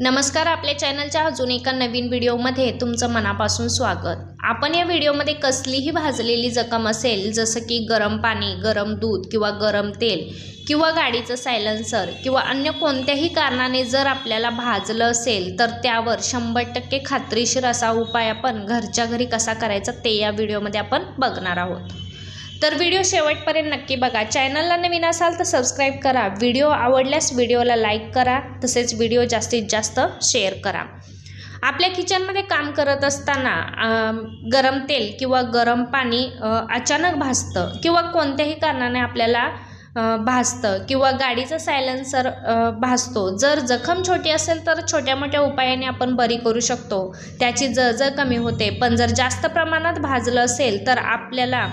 नमस्कार आपल्या चॅनलच्या अजून एका नवीन व्हिडिओमध्ये तुमचं मनापासून स्वागत. आपण या व्हिडिओमध्ये कसलीही भाजलेली जखम असेल जसं की गरम पाणी गरम दूध किंवा गरम तेल किंवा गाडीचं सायलन्सर किंवा अन्य कोणत्याही कारणाने जर आपल्याला भाजलं असेल तर त्यावर शंभर टक्के खात्रीशीर असा उपाय आपण घरच्या घरी कसा करायचा ते या व्हिडिओमध्ये आपण बघणार आहोत. तर व्हिडिओ शेवटपर्यंत नक्की बघा. चॅनलला नवीन असाल तर सबस्क्राईब करा. व्हिडिओ आवडल्यास व्हिडिओला लाईक करा. तसेच व्हिडिओ जास्तीत जास्त शेअर करा. आपल्या किचनमध्ये काम करत असताना गरम तेल किंवा गरम पाणी अचानक भासतं किंवा कोणत्याही कारणाने आपल्याला भासतं किंवा गाडीचं सायलेन्सर भासतो जर जखम छोटी असेल तर छोट्या मोठ्या उपायाने आपण बरी करू शकतो. त्याची जळजळ कमी होते. पण जर जास्त प्रमाणात भाजलं असेल तर आपल्याला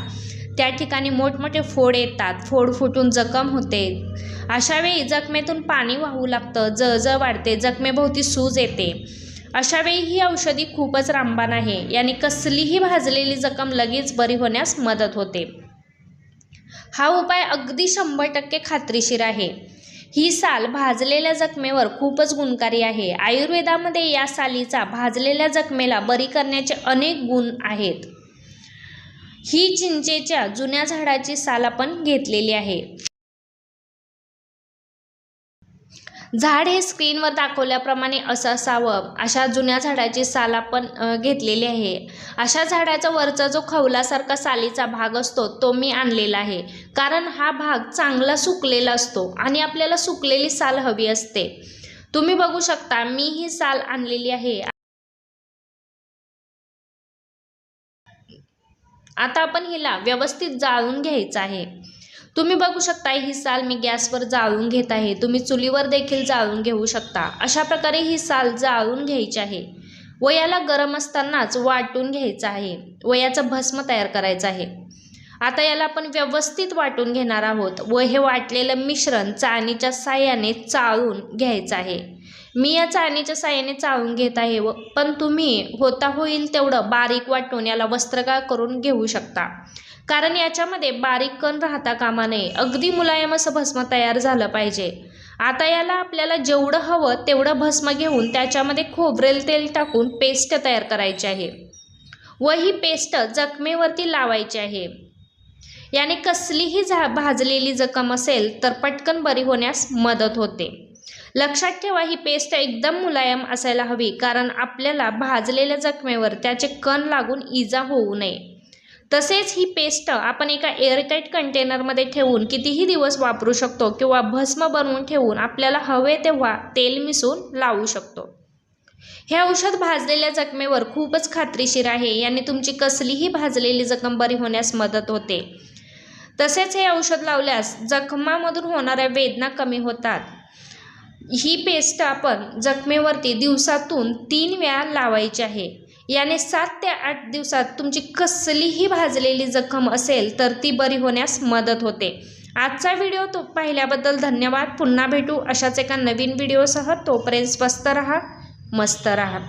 त्या ठिकाणी मोठमोठे फोड येतात. फोड फुटून जखम होते. अशावेळी जखमेतून पाणी वाहू लागतं. जळजळ वाढते. जखमेभोवती सूज येते. अशावेळी ही औषधी खूपच रामबाण आहे. याने कसलीही भाजलेली जखम लगेच बरी होण्यास मदत होते. हा उपाय अगदी शंभर टक्के खात्रीशीर आहे. ही साल भाजलेल्या जखमेवर खूपच गुणकारी आहे. आयुर्वेदामध्ये या सालीचा भाजलेल्या जखमेला बरी करण्याचे अनेक गुण आहेत. ही चिंचेच्या जुन्या झाडाची साल आपण घेतलेली आहे. झाड हे स्क्रीनवर दाखवल्याप्रमाणे असं असावं. अशा जुन्या झाडाची साल आपण घेतलेली आहे. अशा झाडाचा वरचा जो खवलासारखा सालीचा भाग असतो तो मी आणलेला आहे. कारण हा भाग चांगला सुकलेला असतो आणि आपल्याला सुकलेली साल हवी असते. तुम्ही बघू शकता मी ही साल आणलेली आहे. आता आपण हिला व्यवस्थित जाळून घ्यायचं आहे. तुम्ही बघू शकता ही साल मी गॅसवर जाळून घेत आहे. तुम्ही चुलीवर देखील जाळून घेऊ शकता. अशा प्रकारे ही साल जाळून घ्यायची आहे. वयाला गरम असतानाच वाटून घ्यायचं आहे. वयाचं भस्म तयार करायचं आहे. आता याला आपण व्यवस्थित वाटून घेणार आहोत. व हे वाटलेलं मिश्रण चाळणीच्या साह्याने चाळून घ्यायचं आहे. मी या चाळणीच्या साह्याने चाळून घेत आहे व पण तुम्ही होता होईल तेवढं बारीक वाटून याला वस्त्रगाळ करून घेऊ शकता. कारण याच्यामध्ये बारीक कण राहता कामा नये. अगदी मुलायम असं भस्म तयार झालं पाहिजे. आता याला आपल्याला जेवढं हवं तेवढं भस्म घेऊन त्याच्यामध्ये खोबरेल तेल टाकून पेस्ट तयार करायची आहे. व ही पेस्ट जखमेवरती लावायची आहे. याने कसलीही झा भाजलेली जखम असेल तर पटकन बरी होण्यास मदत होते. लक्षात ठेवा ही पेस्ट एकदम मुलायम असायला हवी कारण आपल्याला भाजलेल्या जखमेवर त्याचे कण लागून इजा होऊ नये. तसेच ही पेस्ट आपण एका एअरटाईट कंटेनरमध्ये ठेवून कितीही दिवस वापरू शकतो किंवा भस्म बनवून ठेवून आपल्याला हवे तेव्हा तेल मिसळून लावू शकतो. हे औषध भाजलेल्या जखमेवर खूपच खात्रीशीर आहे याने तुमची कसलीही भाजलेली जखम बरी होण्यास मदत होते. तसेच हे औषध लावल्यास जखमामधून होणाऱ्या वेदना कमी होतात. ही पेस्ट आपण जखमेवरती दिवसातून तीन वेळा लावायची आहे. याने सात ते आठ दिवसात तुमची कसलीही भाजलेली जखम असेल तर ती बरी होण्यास मदत होते. आजचा व्हिडिओ तो पाहिल्याबद्दल धन्यवाद. पुन्हा भेटू अशाच एका नवीन व्हिडिओसह. तोपर्यंत स्वस्त रहा मस्त रहा.